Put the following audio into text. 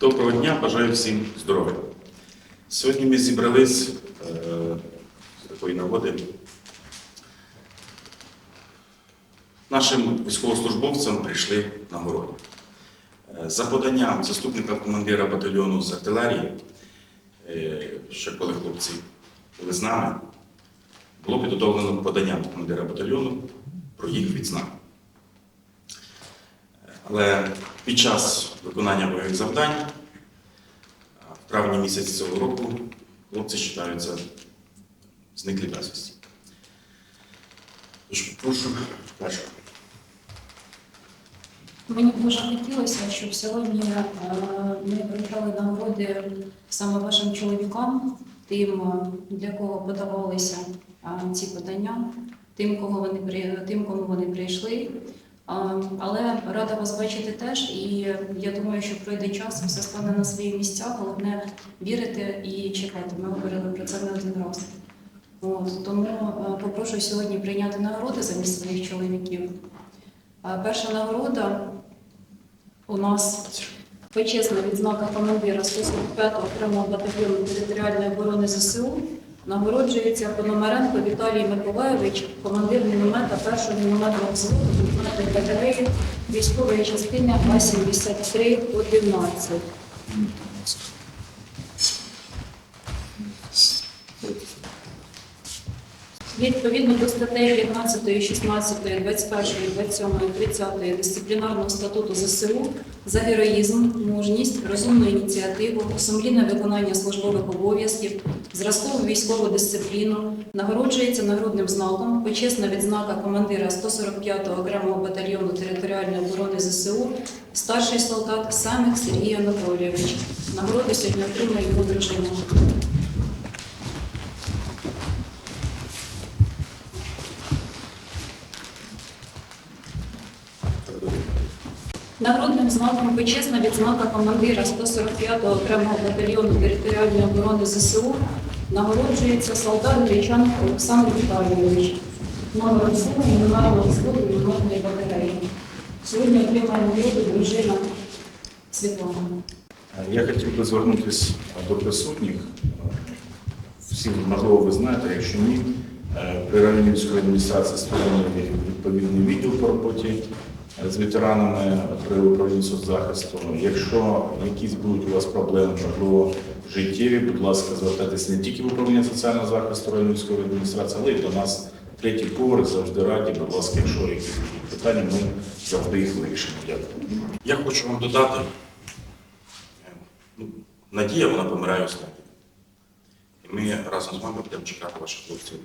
Доброго дня, бажаю всім здоров'я. Сьогодні ми зібрались е, з такої нагоди. Нашим військовослужбовцям прийшли нагороди. Е, За поданням заступника командира батальйону з артилерії, е, ще коли хлопці були з нами, було підготовлено подання командира батальйону про їх відзнаку. Але під час виконання бойових завдань в травні місяці цього року хлопці вважаються зниклі безвісті. Тож прошу перше. Мені б дуже хотілося, щоб сьогодні е, ми вручали нагороди саме вашим чоловікам, тим, е, для кого подавалися е, ці подання, тим, тим, кому вони прийшли. Але рада вас бачити теж, і я думаю, що пройде час, все стане на свої місця. Головне вірити і чекати. Ми говорили про це не один раз. От, тому е, попрошу сьогодні прийняти нагороди замість своїх чоловіків. Перша нагорода у нас почесна відзнака командира 145-го окремого батальйону територіальної оборони ЗСУ. Нагороджується Пономаренко Віталій Миколаєвич, командир міномета першого мінометного взводу мінометної батареї військової частини А-73-11. Відповідно до статей 15, 16, 21, 27, 30 дисциплінарного статуту ЗСУ за героїзм, мужність, розумну ініціативу, сумлінне виконання службових обов'язків, зразкову військову дисципліну, нагороджується нагрудним знаком, почесна відзнака командира 145-го окремого батальйону територіальної оборони ЗСУ, старший солдат Самих Сергій Анатолійович. Нагороду сьогодні отримує його дружина. Нагрудним знаком почесна відзнака командира 145-го окремого батальйону територіальної оборони ЗСУ нагороджується солдат Гречан Олександр Віталійович, номер мінімального взводу мінометної батареї. Сьогодні отримає нагороду дружина Світлана. Я хотів би звернутися до присутніх. Всі, можливо, ви знаєте, якщо ні, е, при районній адміністрації створений відповідний відділ по роботі е, з ветеранами при управлінні соцзахисту. Якщо якісь будуть у вас проблеми, можливо, життєві, будь ласка, звертайтеся не тільки в управління соціального захисту районної військової адміністрації, але й до нас третій поверх завжди раді. Будь ласка, якщо якісь питання, ми завжди їх вирішимо. Дякую. Я хочу вам додати. Ну, Надія, вона помирає останньою. І ми разом з вами будемо чекати ваших хлопців